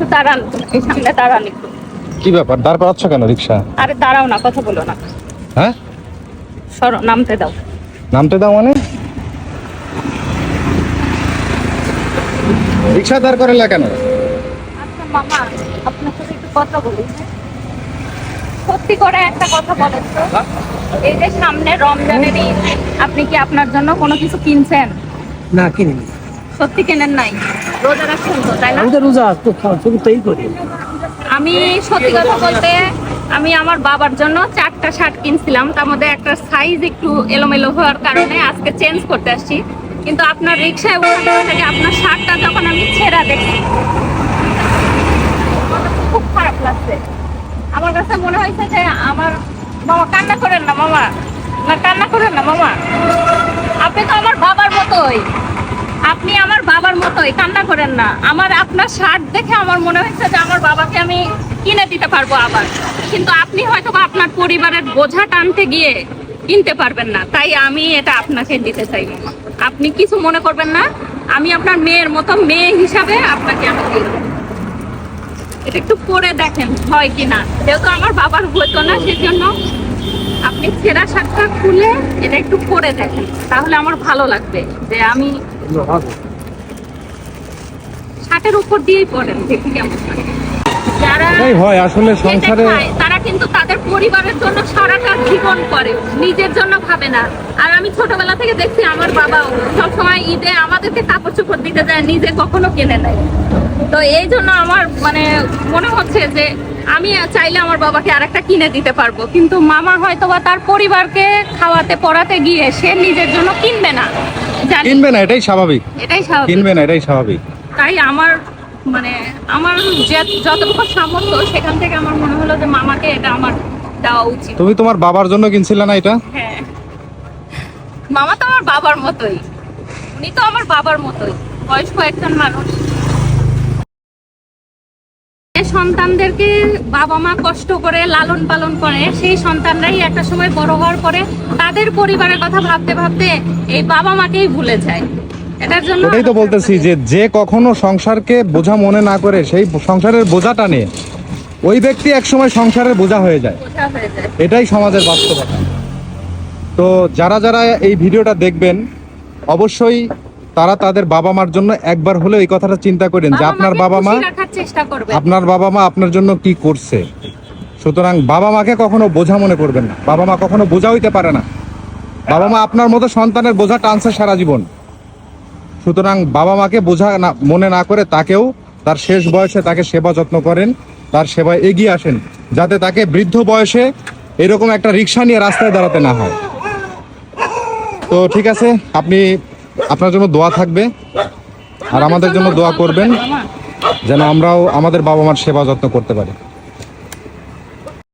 একটু দাঁড়ান এই সামনে দাঁড়ান একটু। কি ব্যাপার? দাঁড় করাচ্ছ কেন রিক্সা? আরে দাঁড়াও না কথা বলো না। হ্যাঁ? সরো নামতে দাও। নামতে দাও মানে? রিক্সা দাঁড় করালে কেন? আচ্ছা মামা আপনার সাথে একটু কথা বলি হ্যাঁ? সত্যি করে একটা কথা বলেন তো। এই যে সামনে রমজানের ঈদ আপনি কি আপনার জন্য কোনো কিছু কিনছেন? না কিনিনি। সত্যি কেনেন নাই? রোজা রাখছেন তো তাই না? আমি রোজা তো শুধু তাই করি। আমি সত্যি কথা বলতে আমি আমার বাবার জন্য চারটা শার্ট কিনছিলাম তার মধ্যে একটা সাইজ একটু এলোমেলো হওয়ার কারণে আজকে চেঞ্জ করতে আসছি। কিন্তু আপনার রিক্সায় ওঠার থেকে আপনার শার্টটা যখন আমি ছেঁড়া দেখি খুব খারাপ লাগছে। আমার কাছে মনে হয়েছে যে আমার মামা কান্না করেন না মামা। না কান্না করেন না মামা। আপনি তো আমার বাবার মতোই। আপনি আমার বাবার মতোই, কান্না করেন না। আমার আপনার শার্ট দেখে আমার মনে হচ্ছে যে আমার বাবাকে আমি কিনে দিতে পারব আবার। কিন্তু আপনি হয়তো আপনার পরিবারের বোঝা টানতে গিয়ে কিনতে পারবেন না। তাই আমি এটা আপনাকে দিতে চাই। আপনি কিছু মনে করবেন না? আমি আপনার মেয়ের মতো মেয়ে হিসাবে আপনাকে আমি দেবো। এটা একটু পরে দেখেন হয় কি না যেহেতু আমার বাবার হতো না, সেজন্য আপনি ছেঁড়া শাকটা খুলে এটা একটু পরে দেখেন। তাহলে আমার ভালো লাগবে যে আমি উপর দিয়েই পরেন দেখি কেমন যারা হয় আসলে সংসারে তারা কিন্তু তাদের পরিবারের জন্য সারাটা জীবন করে নিজের জন্য ভাবে না। আর আমি ছোটবেলা থেকে দেখছি আমার বাবা সবসময় ঈদে আমাদেরকে কাপড় চোপড় দিতে যায় নিজে কখনো কিনে নেয়। তো এই জন্য আমার মানে মনে হচ্ছে যে আমি চাইলে আমার বাবাকে আর একটা কিনে দিতে পারব। কিন্তু মামা হয়তো বা তার পরিবারকে খাওয়াতে পড়াতে গিয়ে সে নিজের জন্য কিনবে না। জানি। কিনবে না এটাই স্বাভাবিক। এটাই স্বাভাবিক। কিনবে না এটাই স্বাভাবিক। তাই আমার মানে আমার যতটুকু সামর্থ্য সেখান থেকে আমার মনে হলো যে মামাকে এটা আমার দেওয়া উচিত। তুমি তোমার বাবার জন্য কিনছিলে না এটা? হ্যাঁ। মামা তো আমার বাবার মতোই। উনি তো আমার বাবার মতোই। বয়স্ক একজন মানুষ। যে সন্তানদেরকে বাবা মা কষ্ট করে লালন পালন করে সেই সন্তানরাই একটা সময় বড় হওয়ার পরে তাদের পরিবারের কথা ভাবতে ভাবতে এই বাবা মাকেই ভুলে যায়। এটার জন্য ওটাই তো বলতেছি যে যে কখনো সংসারকে বোঝা মনে না করে সেই সংসারের বোঝাটা নিয়ে ওই ব্যক্তি একসময় সংসারের বোঝা হয়ে যায়। বোঝা হয়ে যায়। এটাই সমাজের বাস্তবতা। তো যারা যারা এই ভিডিওটা দেখবেন অবশ্যই তারা তাদের বাবা মার জন্য একবার হলেও এই কথাটা চিন্তা করেন যে আপনার বাবা মা আপনার বাবা মা আপনার জন্য কি করছে? সুতরাং বাবা মাকে কখনো বোঝা মনে করবেন না। বাবা মা কখনো বোঝা হইতে পারে না। বাবা মা আপনার মতো সন্তানের বোঝা টানছে সারা জীবন। সুতরাং বাবা মাকে বোঝা না মনে না করে তাকেও তার শেষ বয়সে তাকে সেবা যত্ন করেন তার সেবায় এগিয়ে আসেন যাতে তাকে বৃদ্ধ বয়সে এরকম একটা রিক্সা নিয়ে রাস্তায় দাঁড়াতে না হয়। তো ঠিক আছে আপনি আপনার জন্য দোয়া থাকবে আর আমাদের জন্য দোয়া করবেন যেন আমরাও আমাদের বাবা মার সেবা যত্ন করতে পারি।